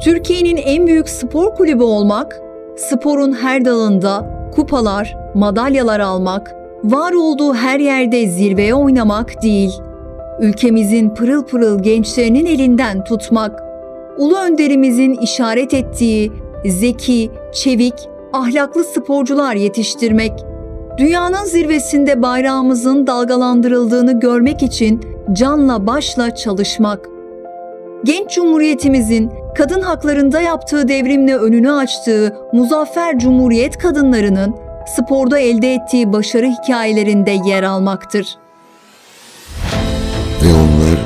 Türkiye'nin en büyük spor kulübü olmak, sporun her dalında kupalar, madalyalar almak, var olduğu her yerde zirveye oynamak değil, ülkemizin pırıl pırıl gençlerinin elinden tutmak, ulu önderimizin işaret ettiği zeki, çevik, ahlaklı sporcular yetiştirmek, dünyanın zirvesinde bayrağımızın dalgalandırıldığını görmek için canla başla çalışmak, genç cumhuriyetimizin kadın haklarında yaptığı devrimle önünü açtığı muzaffer cumhuriyet kadınlarının sporda elde ettiği başarı hikayelerinde yer almaktır. Ve onlar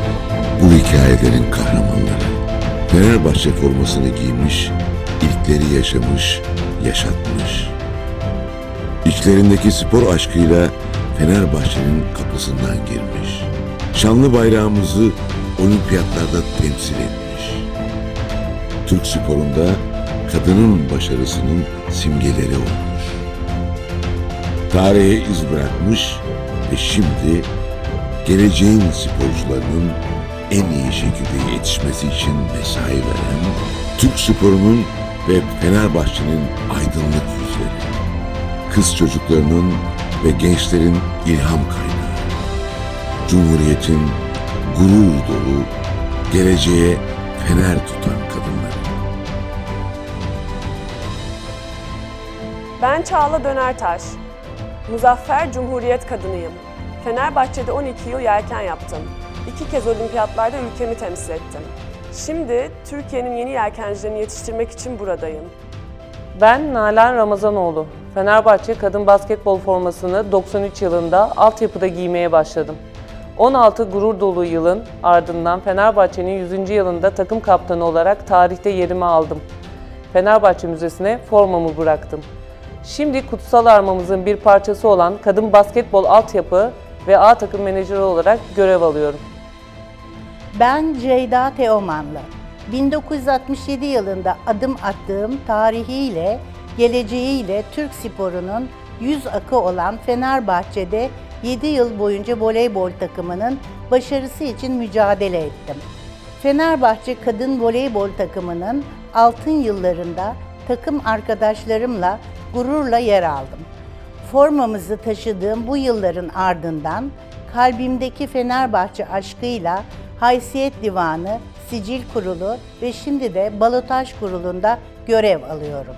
bu hikayelerin kahramanları. Fenerbahçe formasını giymiş, ilkleri yaşamış, yaşatmış. İçlerindeki spor aşkıyla Fenerbahçe'nin kapısından girmiş. Şanlı bayrağımızı olimpiyatlarda temsil etmiş. Türk sporunda kadının başarısının simgeleri olmuş. Tarihe iz bırakmış ve şimdi geleceğin sporcularının en iyi şekilde yetişmesi için mesai veren Türk sporunun ve Fenerbahçe'nin aydınlık yüzleri. Kız çocuklarının ve gençlerin ilham kaynağı. Cumhuriyetin gurur dolu, geleceğe fener tutan Ben Çağla Dönertaş. Muzaffer Cumhuriyet kadınıyım. Fenerbahçe'de 12 yıl yelken yaptım. İki kez olimpiyatlarda ülkemi temsil ettim. Şimdi Türkiye'nin yeni yelkencilerini yetiştirmek için buradayım. Ben Nalan Ramazanoğlu. Fenerbahçe kadın basketbol formasını 93 yılında altyapıda giymeye başladım. 16 gurur dolu yılın ardından Fenerbahçe'nin 100. yılında takım kaptanı olarak tarihte yerimi aldım. Fenerbahçe Müzesi'ne formamı bıraktım. Şimdi kutsal armamızın bir parçası olan kadın basketbol altyapı ve A takım menajeri olarak görev alıyorum. Ben Ceyda Teomanlı. 1967 yılında adım attığım tarihiyle, geleceğiyle Türk sporunun yüz akı olan Fenerbahçe'de 7 yıl boyunca voleybol takımının başarısı için mücadele ettim. Fenerbahçe kadın voleybol takımının altın yıllarında takım arkadaşlarımla gururla yer aldım. Formamızı taşıdığım bu yılların ardından kalbimdeki Fenerbahçe aşkıyla Haysiyet Divanı, Sicil Kurulu ve şimdi de Balotaj Kurulu'nda görev alıyorum.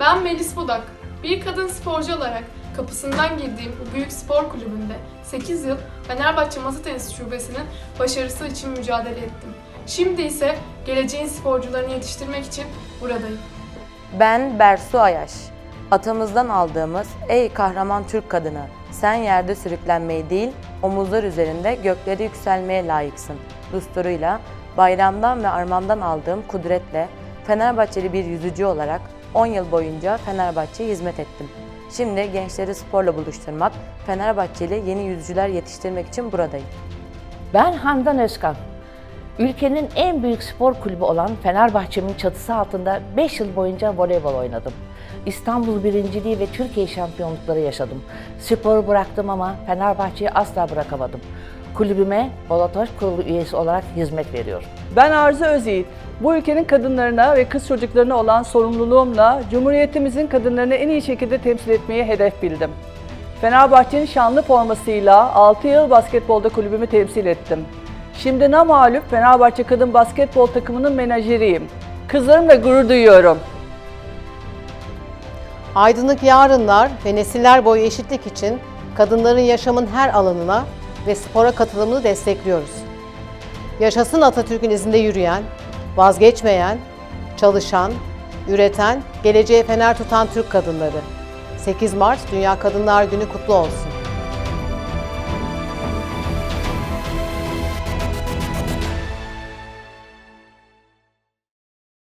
Ben Melis Budak. Bir kadın sporcu olarak kapısından girdiğim bu büyük spor kulübünde 8 yıl Fenerbahçe Masa Tenisi Şubesi'nin başarısı için mücadele ettim. Şimdi ise geleceğin sporcularını yetiştirmek için buradayım. Ben Bersu Ayaş. Atamızdan aldığımız Ey kahraman Türk kadını, sen yerde sürüklenmeyi değil, omuzlar üzerinde göklere yükselmeye layıksın. Düsturuyla, bayramdan ve armağandan aldığım kudretle Fenerbahçeli bir yüzücü olarak 10 yıl boyunca Fenerbahçe'ye hizmet ettim. Şimdi gençleri sporla buluşturmak, Fenerbahçeli yeni yüzücüler yetiştirmek için buradayım. Ben Handan Özkan. Ülkenin en büyük spor kulübü olan Fenerbahçe'nin çatısı altında 5 yıl boyunca voleybol oynadım. İstanbul birinciliği ve Türkiye şampiyonlukları yaşadım. Sporu bıraktım ama Fenerbahçe'yi asla bırakamadım. Kulübüme Balotaj Kurulu üyesi olarak hizmet veriyorum. Ben Arzu Özyiğit. Bu ülkenin kadınlarına ve kız çocuklarına olan sorumluluğumla Cumhuriyetimizin kadınlarını en iyi şekilde temsil etmeyi hedef bildim. Fenerbahçe'nin şanlı formasıyla 6 yıl basketbolda kulübümü temsil ettim. Şimdi namağlup Fenerbahçe kadın basketbol takımının menajeriyim. Kızlarımla gurur duyuyorum. Aydınlık yarınlar ve nesiller boyu eşitlik için kadınların yaşamın her alanına ve spora katılımını destekliyoruz. Yaşasın Atatürk'ün izinde yürüyen, vazgeçmeyen, çalışan, üreten, geleceğe fener tutan Türk kadınları. 8 Mart Dünya Kadınlar Günü kutlu olsun.